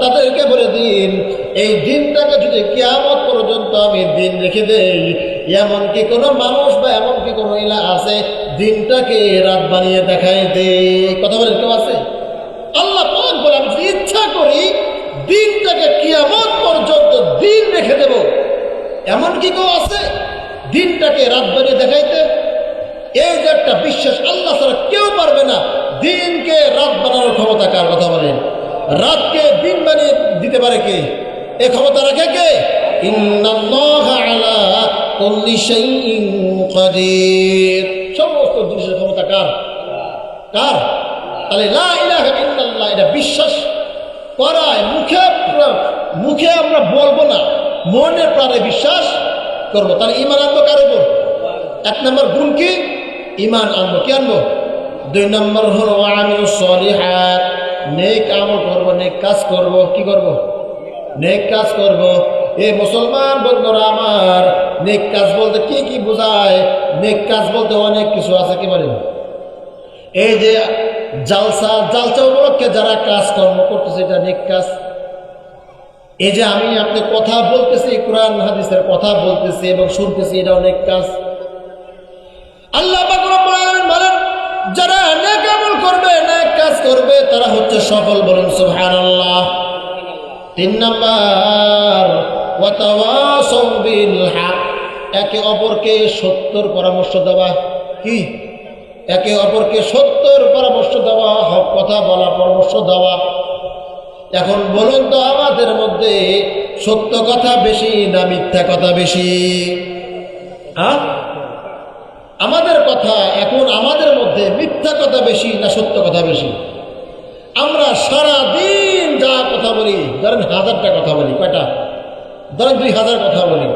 তাদেরকে বলে দিন এই দিনটাকে যদি পর্যন্ত আমি দিন রেখে দেই এমনকি কোনো মানুষ বা এমনকি কোনো ইলা আছে, দিনটাকে রাত বানিয়ে দেখাই দে কথা বলেন, কেউ আছে? আল্লাহ পাক বলে, আমি ইচ্ছা করি দিনটাকে কিয়ামত দিন রেখে দেব। এমন কি কেউ আছে, দিনটাকে রাত বানিয়ে দেখাইতে। এই যে একটা বিশ্বাস আল্লাহ ছাড়া কেউ পারবে না, দিনকে রাত বানানোর ক্ষমতা কার কথা বলেন? রাতকে দিন বানিয়ে দিতে পারে কে? এ ক্ষমতা রাখে কে? সমস্ত জিনিসের ক্ষমতা কার? কার? তাহলে এটা বিশ্বাস। করায় মুখে মুখে আমরা বলব না, মনে প্রাণে বিশ্বাস করব। তাহলে ইমান আনব কার উপর? এক নম্বর গুণ কি? ইমান আনব, কি আনব? দুই নম্বর হলো আমিল সলিহাত, নেক আমল করব, নেক কাজ করব, কি করব? নেক কাজ করব। এ মুসলমান বন্ধুরা আমার, নেক কাজ বলতে কি কি বোঝায়? নেক কাজ বলতে অনেক কিছু আছে, কি বলেন? এই যে জালসা জালসা উপলক্ষে যারা কাজকর্ম করতেছে, এটা নেক কাজ। এই যে আমি আপনি কথা বলতেছি, কোরআন, হাদিসের কথা বলতেছি এবং শুনতেছি এটা অনেক কাজ। আল্লাহ বলেন, যারা নেক আমল করবে, নেক কাজ করবে, তারা হচ্ছে সফল বলুন সুবহানাল্লাহ। তিন নাম্বার একে অপরকে সত্যর পরামর্শ দেওয়া। কি? একে অপরকে সত্যর পরামর্শ দেওয়া, হক কথা বলা পরামর্শ দেওয়া। এখন বলুন তো, আমাদের মধ্যে সত্য কথা বেশি না মিথ্যা কথা বেশি? আমাদের কথা এখন আমাদের মধ্যে মিথ্যা কথা বেশি না সত্য কথা বেশি? আমরা সারা দিন যা কথা বলি, ধরেন হাজারটা কথা বলি, কয়টা? ধরেন দুই হাজার কথা বলি।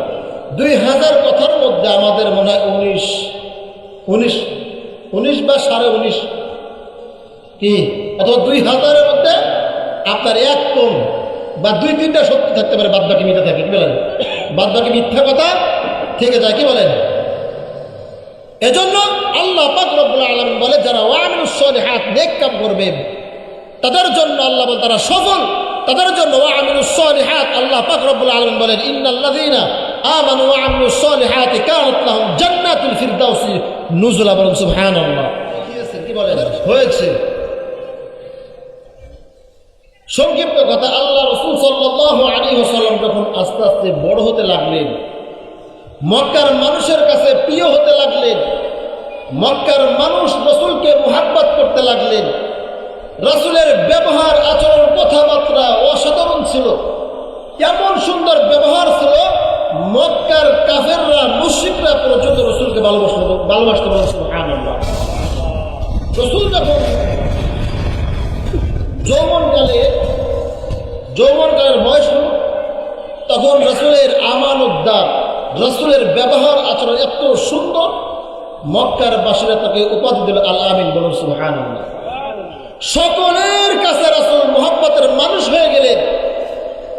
দুই হাজার কথার মধ্যে আমাদের মনে হয় উনিশ উনিশ উনিশ বা সাড়ে উনিশ। কি? অথবা দুই হাজারের মধ্যে আপনার এক কম বা দুই তিনটা সত্য থাকতে পারে বাদ বাকি মিথ্যা থাকে, কি বলেন? বাদ বাকি মিথ্যা কথা থেকে যায়, কি বলেন? এজন্য আল্লাহ রব্বুল আলামিন বলে, যারা ওয়ামিনুস সলিহাত, নেক কাম করবে, তাদের জন্য আল্লাহ বলেন তারা সফল, তাদের জন্য ওয়ামিনুস সলিহাত আল্লাহ রব্বুল আলামিন বলেন, ইন্নাল্লাযীনা আমানু ওয়া আমিলুস সলিহাতি কানাত লাহুম জান্নাতুল ফিরদাউসি। নুজুলা বলেন, সুবহানাল্লাহ। কি বলেন হয়েছে। সংক্ষিপ্ত কথা, আল্লাহ রসুল সাল্লাহ আলী ওসাল্লাম যখন আস্তে আস্তে বড় হতে লাগলেন, মক্কার মানুষের কাছে প্রিয় হতে লাগলেন, মক্কার মানুষ রসুলকে মোহাব্বত করতে লাগলেন, রসুলের ব্যবহার, আচরণ, কথাবার্তা অসাধারণ ছিল। এমন সুন্দর ব্যবহার ছিল মক্কার কাফেররা মুশিকরা পর্যন্ত রসুলকে ভালোবাসত ভালোবাসতে বলেছিল আনন্দ রসুল যখন যৌবনকালে যৌবনকালের বয়স হল, তখন রসুলের আমান উদ্দার রসুলের ব্যবহার আচরণ এত সুন্দর, মক্কার বাসীরা তাকে উপাধি দিল আল আমিন বলুন সুহান সকলের কাছে রাসুল মোহাম্মতের মানুষ হয়ে গেলেন।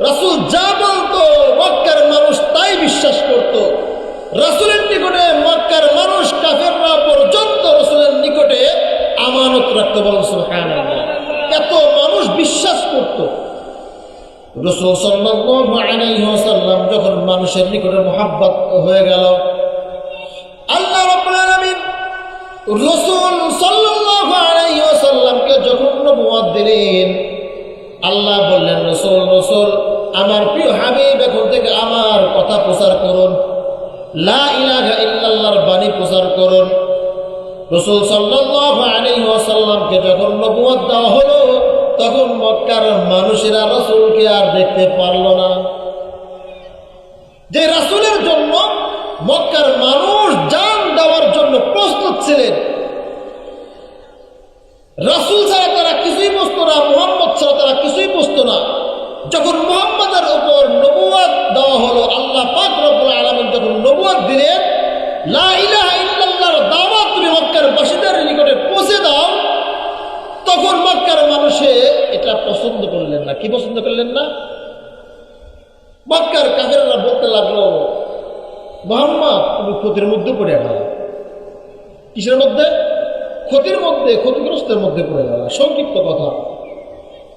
রাসুল যা বলতো মক্কার মানুষ তাই বিশ্বাস করত রাসুলের নিকটে, মক্কার মানুষ, কাফেররা পর্যন্ত রসুলের নিকটে আমানত রাখতে সুহান এত মানুষ বিশ্বাস করত। রসুল সাল্লাম যখন মানুষের নিকটে হয়ে গেল, আল্লাহ রসুল যখন দিলেন, আল্লাহ বললেন, রসুল রসুল, আমার প্রিয় হাবিব, এখন থেকে আমার কথা প্রচার করুন। লা ইলাহা ইল্লাল্লাহর বাণী প্রচার করুন। রসুল সাল্লাল্লাহু আলাইহি ওয়াসাল্লামকে যখন নবুয়ত দেওয়া হলো, তখন মক্কার মানুষেরা রসুলকে আর দেখতে পারল না। যে রাসূলের জন্য মক্কার মানুষ জান দেওয়ার জন্য প্রস্তুত ছিলেন, রাসূল ছাড়া তারা কিছুই বুঝতো না, মোহাম্মদ ছাড়া তারা কিছুই বুঝতো না। যখন মোহাম্মদের ওপর নবুয়াদ দেওয়া হলো, আল্লাহ পাক রব্বুল আলামিন যখন নবুয়াদ দিলেন ইলাহা তুমি নিকটে পৌঁছে দাও, তখন মানুষে এটা পছন্দ করলেন না। কি পছন্দ করলেন না? বলতে লাগল তুমি ক্ষতির মধ্যে পড়ে কিসের মধ্যে? ক্ষতির মধ্যে, ক্ষতিগ্রস্তের মধ্যে পড়ে গেল। সংক্ষিপ্ত কথা।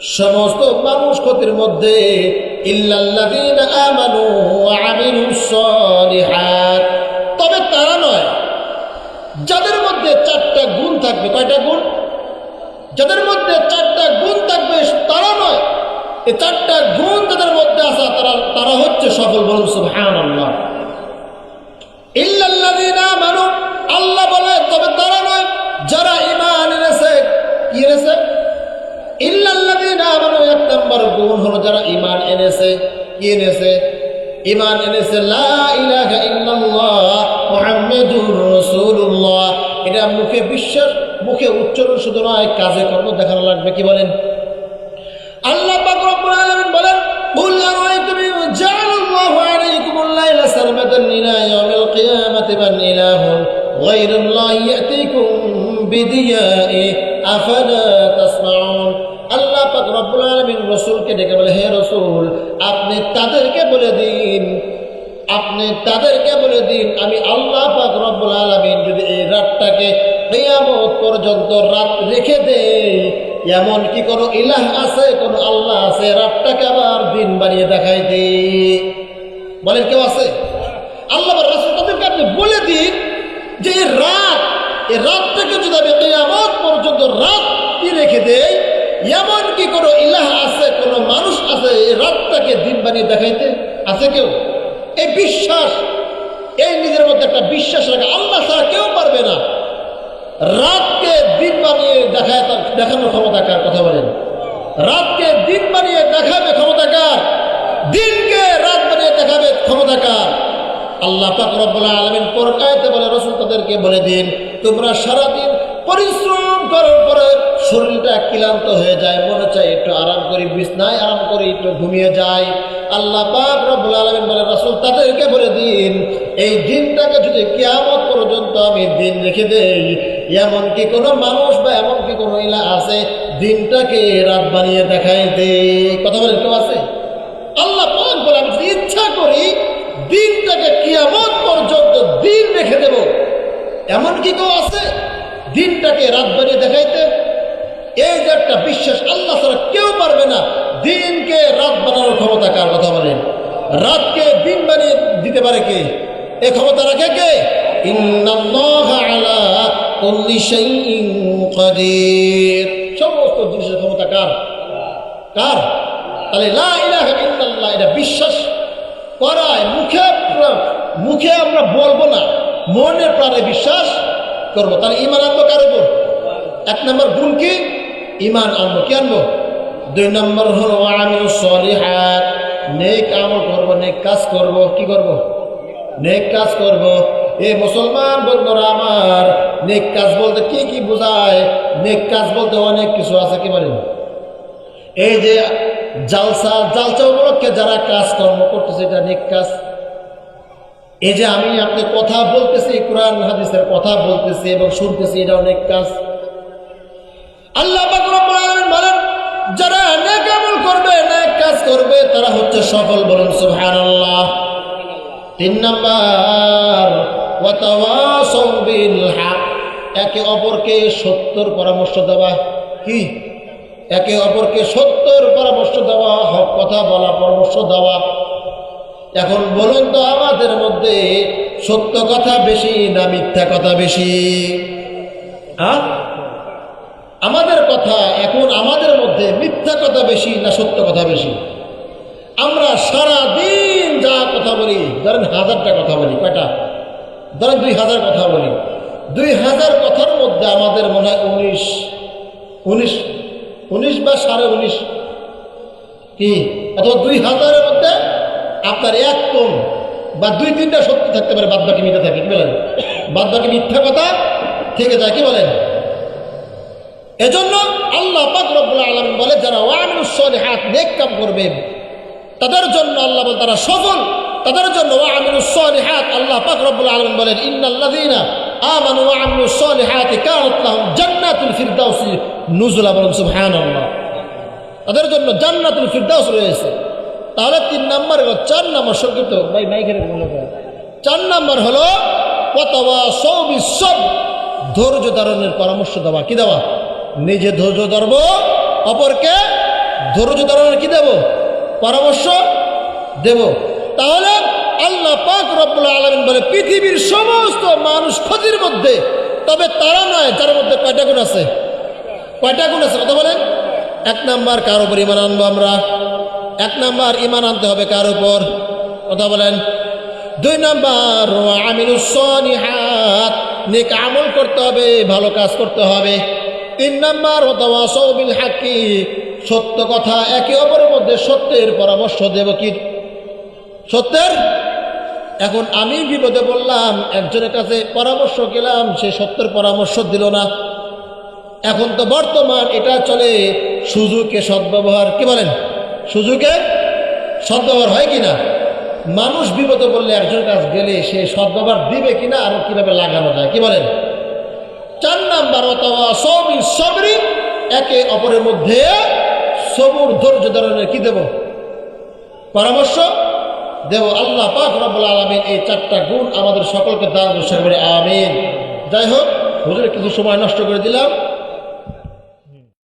সমস্ত মানুষ ক্ষতির মধ্যে তবে তারা নয়, যাদের মধ্যে চারটা গুণ থাকবে, কয়টা গুণ? যাদের মধ্যে চারটা গুণ থাকবে, তারা নয়। এই চারটা গুণ তাদের মধ্যে আসা তারা তারা হচ্ছে সফল বলুন আমানু, আল্লাহ বলে, তবে তারা নয়, যারা ঈমান এনেছে, কি এনেছে? ইল্লাল্লাযীনা আমানু এক নম্বর গুণ হলো যারা ঈমান এনেছে কি এনেছে ঈমান এনেছে লা ইলাহা ইল্লাল্লাহ মুহাম্মাদুর রাসূলুল্লাহ এটা মুখে বিশ্বাস মুখে উচ্চারণ শুধু নয় কাজে কর্ম দেখানো লাগবে কি বলেন আল্লাহ পাক রব্বুল আলামিন বলেন قل أرأيتم إن جعل الله عليكم الليل سرمدا إلى يوم القيامة من إله غير الله يأتيكم بدياء أفلا تسمعون আল্লাহ পাক রব্বুল আলামিন রাসূলকে ডেকে বলে, হে রাসূল, আপনি তাদেরকে বলে দিন, আপনি তাদেরকে বলে দিন, আমি আল্লাহ পাক রব্বুল আলামিন যদি এই রাতটাকে পর্যন্ত রাত রেখে দেই, এমন কি কোনো ইলাহ আছে, কোন আল্লাহ আছে রাতটাকে আবার দিন বানিয়ে দেখাই দে বলেন কেউ আছে? আল্লাহ রাসূল তাদেরকে আপনি বলে দিন যে রাত, এই রাতটাকে যদি আমি কিয়ামত পর্যন্ত রাত কি রেখে দেই এমন কি কোনো ইলাহ আছে, কোনো মানুষ আছে, এই রাতটাকে দিন বানিয়ে দেখাইতে আছে কেউ? এই বিশ্বাস, এই নিজের মধ্যে একটা বিশ্বাস রাখা, আল্লাহ ছাড়া কেউ পারবে না। রাতকে দিন বানিয়ে দেখায় দেখানোর ক্ষমতা কার? কথা বলেন। রাতকে দিন বানিয়ে দেখাবে ক্ষমতা কার? দিনকে রাত বানিয়ে দেখাবে ক্ষমতা কার? আল্লাহ পাক রব্বুল আলামিন পরকায়তে বলে, রসুল তাদেরকে বলে দিন, তোমরা সারাদিন পরিশ্রম করার পরে শরীরটা ক্লান্ত হয়ে যায়, মনে চায় একটু আরাম করি, বিছনায় আরাম করি, একটু ঘুমিয়ে যায় আল্লাহ আলামিন বলে, রাসূল তাদেরকে বলে দিন, এই দিনটাকে যদি কিয়ামত পর্যন্ত আমি দিন রেখে দেই, এমন কি কোনো মানুষ বা এমন কি কোনো ইলা আছে, দিনটাকে রাত বানিয়ে দেখাই দে কথা বলেন, কেউ আছে? আল্লাহ বলে, আমি যদি ইচ্ছা করি, দিনটাকে কিয়ামত পর্যন্ত দিন রেখে দেব। এমন কি কেউ আছে? দিনটাকে রাত বানিয়ে দেখাইতে এই যে একটা বিশ্বাস আল্লাহ ছাড়া কেউ পারবে না, দিনকে রাত বানানোর ক্ষমতা কার কথা বলেন? রাতকে দিন বানিয়ে দিতে পারে কে? এ ক্ষমতা রাখে কে? সমস্ত জিনিসের ক্ষমতা কার? কার? তাহলে এটা বিশ্বাস করায় মুখে মুখে আমরা বলব না, মনে প্রাণে বিশ্বাস করব। তাহলে ইমান আনব কার উপর? এক নম্বর গুণ কি? ইমান আনব, কি আনব? দুই নম্বর হলো আমিল সলিহাত নেক আমল করব, নেক কাজ করব, কি করব? নেক কাজ করব। এ মুসলমান বন্ধুরা আমার, নেক কাজ বলতে কি কি বোঝায়? নেক কাজ বলতে অনেক কিছু আছে, কি বলেন? এই যে জালসা জালসা উপলক্ষে যারা কাজ কর্ম করতেছে, এটা নেক কাজ। এই যে আমি আপনি কথা বলতেছি, কোরআন, হাদিসের কথা বলতেছি এবং শুনতেছি এটা অনেক কাজ। আল্লাহ পাক রব্বুল আলামিন বলেন যারা করবে কাজ করবে, তারা হচ্ছে সফল বলুন তিন একে অপরকে সত্যর পরামর্শ দেওয়া কি? একে অপরকে সত্যর পরামর্শ দেওয়া, হক কথা বলা পরামর্শ দেওয়া। এখন বলুন তো, আমাদের মধ্যে সত্য কথা বেশি না মিথ্যা কথা বেশি? আমাদের কথা এখন আমাদের মধ্যে বেশি না সত্য কথা বেশি? আমরা সারা দিন যা কথা বলি, ধরেন হাজারটা কথা বলি, কয়টা? ধরেন দুই হাজার কথা বলি। দুই হাজার কথার মধ্যে আমাদের মনে হয় উনিশ উনিশ উনিশ বা সাড়ে উনিশ। কি? অথবা দুই হাজারের মধ্যে আপনার এক কোন বা দুই তিনটা সত্য থাকতে পারে বাদ বাকি মিথ্যা থাকে, কি বলেন? বাদ বাকি মিথ্যা কথা থেকে যায়, কি বলেন? এজন্য আল্লাহ পাক রব্বুল আলমিন বলে, যারা ওয়ামিনুস সলিহাত, নেক কাম করবে, তাদের জন্য আল্লাহ বলে, তারা সফল, তাদের জন্য ওয়ামিনুস সলিহাত, আল্লাহ পাক রব্বুল আলমিন বলেন, ইন্নাল্লাযীনা আমানু ওয়া আমিলুস সলিহাতি কানাত লাহুম জান্নাতুল ফিরদাউসি নুজুলা বলেন, সুবহানাল্লাহ। তাদের জন্য রয়েছে। তাহলে তিন নম্বর চার নম্বর ভাই। চার নম্বর হলো ধৈর্য পরামর্শ দেওয়া, কি দেওয়া? নিজে ধৈর্য ধরব, অপরকে ধৈর্য ধারণের কি দেব? পরামর্শ দেব। তাহলে আল্লাহ পাক রব্বুল আলমিন বলে, পৃথিবীর সমস্ত মানুষ ক্ষতির মধ্যে, তবে তারা নয় যার মধ্যে কয়টা গুণ আছে? কয়টা গুণ আছে? কথা বলেন। এক নাম্বার, কার উপর ইমান আনব আমরা? এক নাম্বার ইমান আনতে হবে কার উপর? কথা বলেন। দুই নাম্বার আমিনুসনিহাত নেক আমল করতে হবে, ভালো কাজ করতে হবে। তিন নাম্বার সৌবিল হাকি সত্য কথা একে অপরের মধ্যে সত্যের পরামর্শ দেব কি? সত্যের? এখন আমি বিপদে বললাম একজনের কাছে পরামর্শ গেলাম, সে সত্যের পরামর্শ দিল না। এখন তো বর্তমান এটা চলে, সুযোগে সদ্ব্যবহার, কি বলেন? সুযোগে সদ্ব্যবহার হয় কিনা মানুষ বিপদে বললে একজনের কাজ গেলে সে সদ্ব্যবহার দিবে কিনা আর কীভাবে লাগানো যায়, কি বলেন? চার নাম্বার অথবা সবই সবরি, একে অপরের মধ্যে সবুর ধৈর্য ধরনের কি দেব? পরামর্শ, দেব আল্লাহ পাক রব্বুল আলমিন এই চারটা গুণ আমাদের সকলকে দান করে আমিন। যাই হোক হুজুর কিছু সময় নষ্ট করে দিলাম।